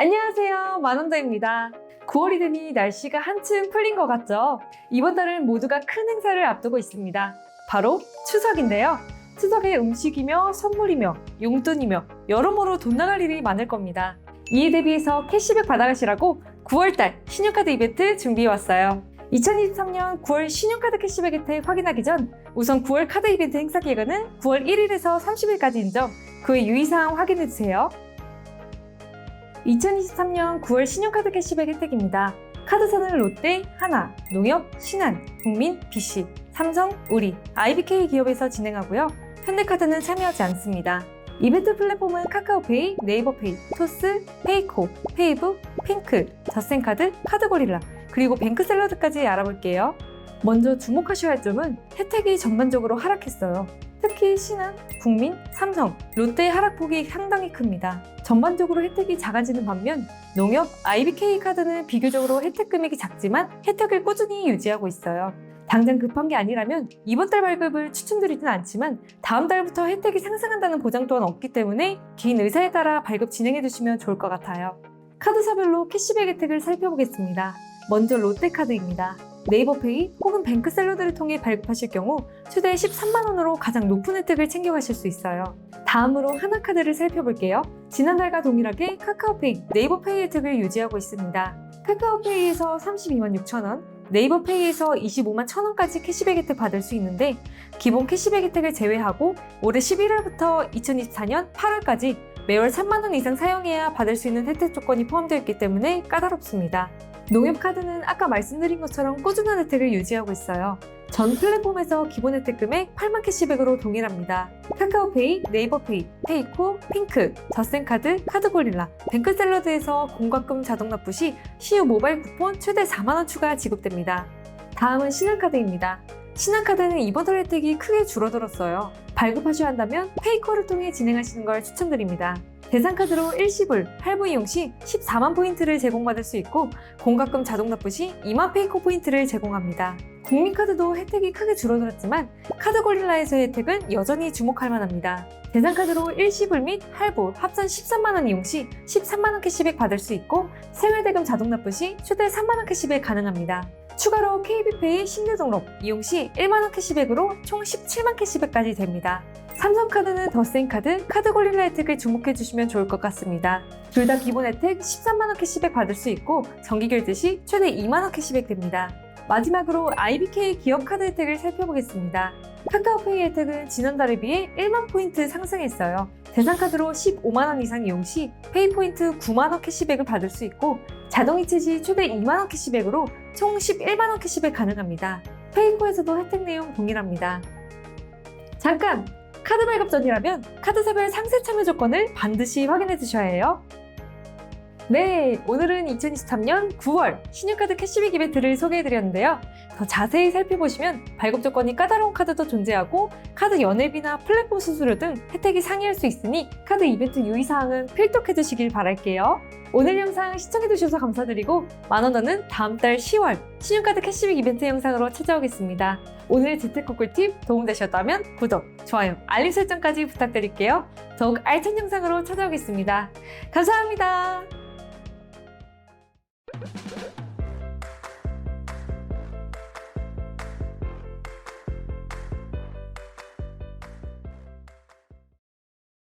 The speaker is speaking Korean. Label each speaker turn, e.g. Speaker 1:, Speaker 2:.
Speaker 1: 안녕하세요. 만원자입니다. 9월이 되니 날씨가 한층 풀린 것 같죠? 이번 달은 모두가 큰 행사를 앞두고 있습니다. 바로 추석인데요. 추석에 음식이며 선물이며 용돈이며 여러모로 돈 나갈 일이 많을 겁니다. 이에 대비해서 캐시백 받아가시라고 9월달 신용카드 이벤트 준비해왔어요. 2023년 9월 신용카드 캐시백 혜택 확인하기 전 우선 9월 카드 이벤트 행사 기간은 9월 1일에서 30일까지인 점그외 유의사항 확인해주세요. 2023년 9월 신용카드 캐시백 혜택입니다. 카드사는 롯데, 하나, 농협, 신한, 국민, BC, 삼성, 우리, IBK 기업에서 진행하고요. 현대카드는 참여하지 않습니다. 이벤트 플랫폼은 카카오페이, 네이버페이, 토스, 페이코, 페이북, 핑크, 저센카드, 카드고릴라, 그리고 뱅크샐러드까지 알아볼게요. 먼저 주목하셔야 할 점은 혜택이 전반적으로 하락했어요. 특히 신한, 국민, 삼성, 롯데의 하락폭이 상당히 큽니다. 전반적으로 혜택이 작아지는 반면 농협, IBK 카드는 비교적으로 혜택 금액이 작지만 혜택을 꾸준히 유지하고 있어요. 당장 급한 게 아니라면 이번 달 발급을 추천드리진 않지만 다음 달부터 혜택이 상승한다는 보장 또한 없기 때문에 개인 의사에 따라 발급 진행해 주시면 좋을 것 같아요. 카드사별로 캐시백 혜택을 살펴보겠습니다. 먼저 롯데카드입니다. 네이버페이 혹은 뱅크샐러드를 통해 발급하실 경우 최대 13만원으로 가장 높은 혜택을 챙겨가실 수 있어요. 다음으로 하나카드를 살펴볼게요. 지난달과 동일하게 카카오페이, 네이버페이 혜택을 유지하고 있습니다. 카카오페이에서 32만 6천원, 네이버페이에서 25만 1천원까지 캐시백 혜택 받을 수 있는데 기본 캐시백 혜택을 제외하고 올해 11월부터 2024년 8월까지 매월 3만 원 이상 사용해야 받을 수 있는 혜택 조건이 포함되어 있기 때문에 까다롭습니다. 농협카드는 아까 말씀드린 것처럼 꾸준한 혜택을 유지하고 있어요. 전 플랫폼에서 기본 혜택 금액 8만 캐시백으로 동일합니다. 카카오페이, 네이버페이, 페이코, 핑크, 저센카드, 카드고릴라, 뱅크샐러드에서 공과금 자동 납부 시 시유 모바일 쿠폰 최대 4만원 추가 지급됩니다. 다음은 신한카드입니다. 신한카드는 이번 달 혜택이 크게 줄어들었어요. 발급하셔야 한다면 페이코를 통해 진행하시는 걸 추천드립니다. 대상카드로 일시불, 할부 이용 시 14만 포인트를 제공받을 수 있고 공과금 자동 납부 시 2만 페이코 포인트를 제공합니다. 국민카드도 혜택이 크게 줄어들었지만 카드고릴라에서의 혜택은 여전히 주목할 만합니다. 대상카드로 일시불 및 할부 합산 13만원 이용 시 13만원 캐시백 받을 수 있고 생활대금 자동 납부 시 최대 3만원 캐시백 가능합니다. 추가로 KB페이 신규 등록 이용 시 1만원 캐시백으로 총 17만 캐시백까지 됩니다. 삼성카드는 더센 카드, 카드 고릴라 혜택을 주목해 주시면 좋을 것 같습니다. 둘 다 기본 혜택 13만원 캐시백 받을 수 있고 정기 결제 시 최대 2만원 캐시백 됩니다. 마지막으로 IBK 기업카드 혜택을 살펴보겠습니다. 카카오페이 혜택은 지난달에 비해 1만 포인트 상승했어요. 대상카드로 15만원 이상 이용 시 페이포인트 9만원 캐시백을 받을 수 있고 자동이체 시 최대 2만원 캐시백으로 총 11만원 캐시백 가능합니다. 페이코에서도 혜택 내용 동일합니다. 잠깐! 카드 발급 전이라면 카드사별 상세 참여 조건을 반드시 확인해 주셔야 해요. 네, 오늘은 2023년 9월 신용카드 캐시백 이벤트를 소개해 드렸는데요. 더 자세히 살펴보시면 발급 조건이 까다로운 카드도 존재하고 카드 연회비나 플랫폼 수수료 등 혜택이 상이할 수 있으니 카드 이벤트 유의사항은 필독해 두시길 바랄게요. 오늘 영상 시청해주셔서 감사드리고 만원더는 다음 달 10월 신용카드 캐시백 이벤트 영상으로 찾아오겠습니다. 오늘 재테크 꿀팁 도움되셨다면 구독, 좋아요, 알림 설정까지 부탁드릴게요. 더욱 알찬 영상으로 찾아오겠습니다. 감사합니다.